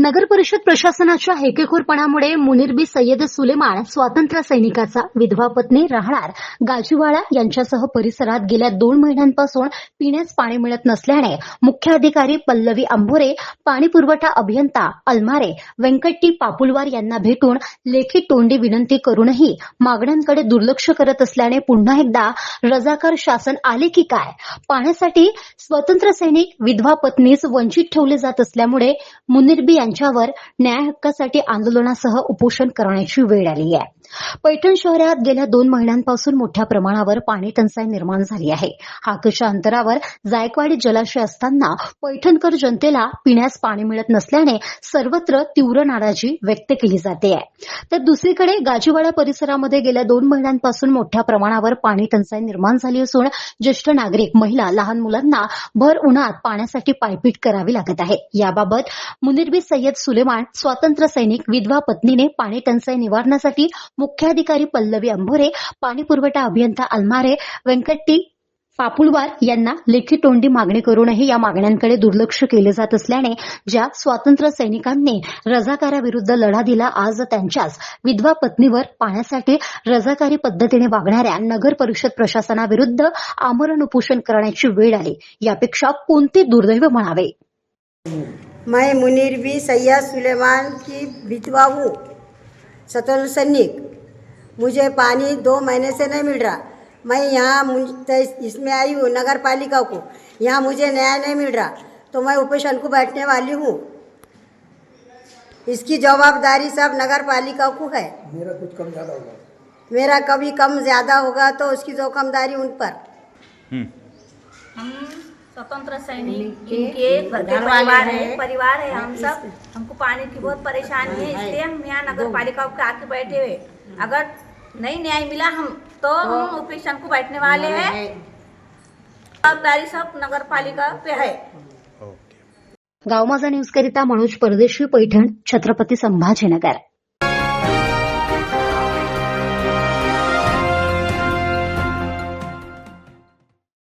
नगर परिषद प्रशासनाच्या हेकेखोरपणामुळे मुनिरबी सय्यद सुलेमान स्वातंत्र्य सैनिकाचा विधवा पत्नी राहणार गाजीवाळा यांच्यासह परिसरात गेल्या दोन महिन्यांपासून पिण्यास पाणी मिळत नसल्याने मुख्य अधिकारी पल्लवी अंभोरे पाणी पुरवठा अभियंता अलमारे व्यंकट्टी पापुलवार यांना भेटून लेखी तोंडी विनंती करूनही मागण्यांकडे दुर्लक्ष करत असल्याने पुन्हा एकदा रजाकार शासन आले की काय? पाण्यासाठी स्वतंत्र सैनिक विधवा पत्नीस वंचित ठेवले जात असल्यामुळे मुनिरबी त्यांच्यावर न्याय हक्कासाठी आंदोलनासह उपोषण करण्याची वेळ आली आहे. पैठण शहरात गेल्या दोन महिन्यांपासून मोठ्या प्रमाणावर पाणी टंचाई निर्माण झाली आहे. हाकेच्या अंतरावर जायकवाडी जलाशय असताना पैठणकर जनतेला पिण्यास पाणी मिळत नसल्याने सर्वत्र तीव्र नाराजी व्यक्त केली जाते. आहे तर दुसरीकडे गाजीवाडा परिसरामध्ये गेल्या दोन महिन्यांपासून मोठ्या प्रमाणावर पाणी टंचाई निर्माण झाली असून ज्येष्ठ नागरिक महिला लहान मुलांना भर उन्हात पाण्यासाठी पायपीट करावी लागत आहे. याबाबत मुनिर्बी सय्यद सुलेमान स्वातंत्र्य सैनिक विधवा पत्नीने पाणी टंचाई निवारणासाठी मुख्याधिकारी पल्लवी अंभोरे पाणी पुरवठा अभियंता अलमारे व्यंकट्टी पापुलवार यांना लेखी तोंडी मागणी करूनही या मागण्यांकडे दुर्लक्ष केले जात असल्याने ज्या स्वातंत्र्य सैनिकांनी रजाकाराविरुद्ध लढा दिला आज त्यांच्याच विधवा पत्नीवर पाण्यासाठी रजाकारी पद्धतीने वागणाऱ्या नगर परिषद प्रशासनाविरुद्ध आमरण उपोषण करण्याची वेळ आली. यापेक्षा कोणते दुर्दैव म्हणावे? मैं मुनीर बी सैयद सुलेमान की विधवा हूँ। स्वतंत्र सैनिक मुझे पानी दो महीने से नहीं मिल रहा। मैं यहाँ इसमें आई हूँ नगर पालिका को। यहाँ मुझे न्याय नहीं मिल रहा तो मैं उपेशन को बैठने वाली हूँ। इसकी जवाबदारी सब नगर पालिका को है। मेरा कुछ कम ज़्यादा होगा। मेरा कभी कम ज़्यादा होगा तो उसकी जोखमदारी उन पर। हम स्वतंत्र सैनिक इनके घर के परिवार है परिवार है हम सब। हमको पानी की बहुत परेशानी है इसलिए हम यहाँ नगर पालिका के आके बैठे हुए। अगर नहीं न्याय मिला हम तो हम ऑपरेशन को बैठने वाले हैं। जवाबदारी सब नगर पालिका पे है। गावमाजा न्यूजकरिता मनोज परदेशी पैठण छत्रपती संभाजीनगर.